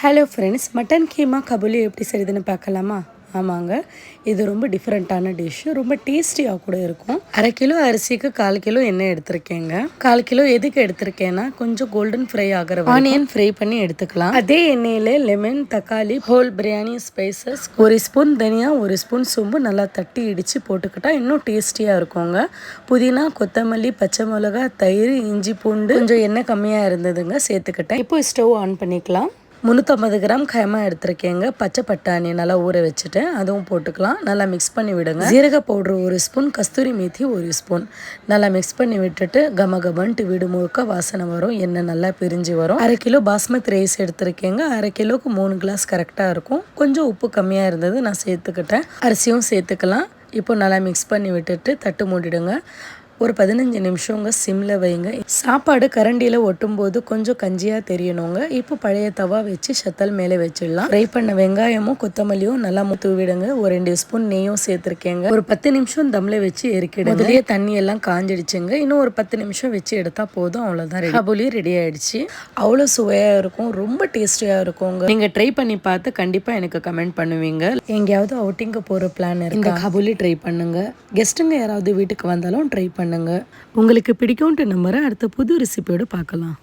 Hello friends mutton keema kabuli எப்படி செய்யுதுன்னு பார்க்கலாமா ஆமாங்க. இது ரொம்ப டிஃப்ரெண்ட்டான டிஷ்ஷு ரொம்ப டேஸ்டியாக கூட இருக்கும். அரை கிலோ அரிசிக்கு கால் கிலோ எண்ணெய் எடுத்திருக்கேங்க. கால் கிலோ எதுக்கு எடுத்திருக்கேன்னா கொஞ்சம் கோல்டன் ஃப்ரை ஆகிற ஆனியன் ஃப்ரை பண்ணி எடுத்துக்கலாம். அதே எண்ணெயில் லெமன் தக்காளி ஹோல் பிரியாணி ஸ்பைசஸ் ஒரு ஸ்பூன் தனியா ஒரு ஸ்பூன் சோம்பு நல்லா தட்டி இடித்து போட்டுக்கிட்டா இன்னும் டேஸ்டியாக இருக்குங்க. புதினா கொத்தமல்லி பச்சை மிளகா தயிர் இஞ்சி பூண்டு கொஞ்சம் எண்ணெய் கம்மியாக இருந்ததுங்க சேர்த்துக்கிட்டேன். இப்போ ஸ்டவ் ஆன் பண்ணிக்கலாம். முந்நூற்றம்பது கிராம் கைமா எடுத்திருக்கேங்க. பச்சை பட்டாணி நல்லா ஊற வச்சுட்டேன் அதுவும் போட்டுக்கலாம். நல்லா மிக்ஸ் பண்ணி விடுங்க. ஜீரக பவுட்ரு ஒரு ஸ்பூன் கஸ்தூரி மேத்தி ஒரு ஸ்பூன். நல்லா மிக்ஸ் பண்ணி விட்டுட்டு கம கமன்ட்டு வீடு முழுக்க வாசனை வரும். எண்ணெய் நல்லா பிரிஞ்சு வரும். அரை கிலோ பாஸ்மதி ரைஸ் எடுத்திருக்கேங்க. அரை கிலோவுக்கு மூணு கிளாஸ் கரெக்டாக இருக்கும். கொஞ்சம் உப்பு கம்மியாக இருந்தது நான் சேர்த்துக்கிட்டேன். அரிசியும் சேர்த்துக்கலாம். இப்போ நல்லா மிக்ஸ் பண்ணி விட்டுட்டு தட்டு மூடிடுங்க. ஒரு பதினஞ்சு நிமிஷங்க சிம்மில் வைங்க. சாப்பாடு கரண்டியில் ஒட்டும்போது கொஞ்சம் கஞ்சியாக தெரியணுங்க. இப்போ பழைய தவா வச்சு சத்தல் மேலே வச்சிடலாம். ஃப்ரை பண்ண வெங்காயமும் கொத்தமல்லியும் நல்லா முத்து விடுங்க ஒரு ரெண்டு ஸ்பூன் நெய்யும் சேர்த்துருக்கேங்க. ஒரு பத்து நிமிஷம் தம்ல வச்சு எரிக்கிடுங்க. முதலியே தண்ணி எல்லாம் காஞ்சிடுச்சுங்க. இன்னும் ஒரு பத்து நிமிஷம் வச்சு எடுத்தா போதும். அவ்வளோதான் ரெடி ரெடி ஆயிடுச்சு. அவ்வளோ சுவையாக இருக்கும். ரொம்ப டேஸ்டியாக இருக்குங்க. நீங்கள் ட்ரை பண்ணி பார்த்து கண்டிப்பாக எனக்கு கமெண்ட் பண்ணுவீங்க. எங்கேயாவது அவுட்டிங்க போகிற பிளான் இருக்கு? இந்த கபூலி ட்ரை பண்ணுங்க. கெஸ்ட்டுங்க யாராவது வீட்டுக்கு வந்தாலும் ட்ரை பண்ணுங்க. உங்களுக்கு பிடிக்கும்ட்டு நம்புகிறேன் அடுத்த புது ரெசிபியோடு பார்க்கலாம்.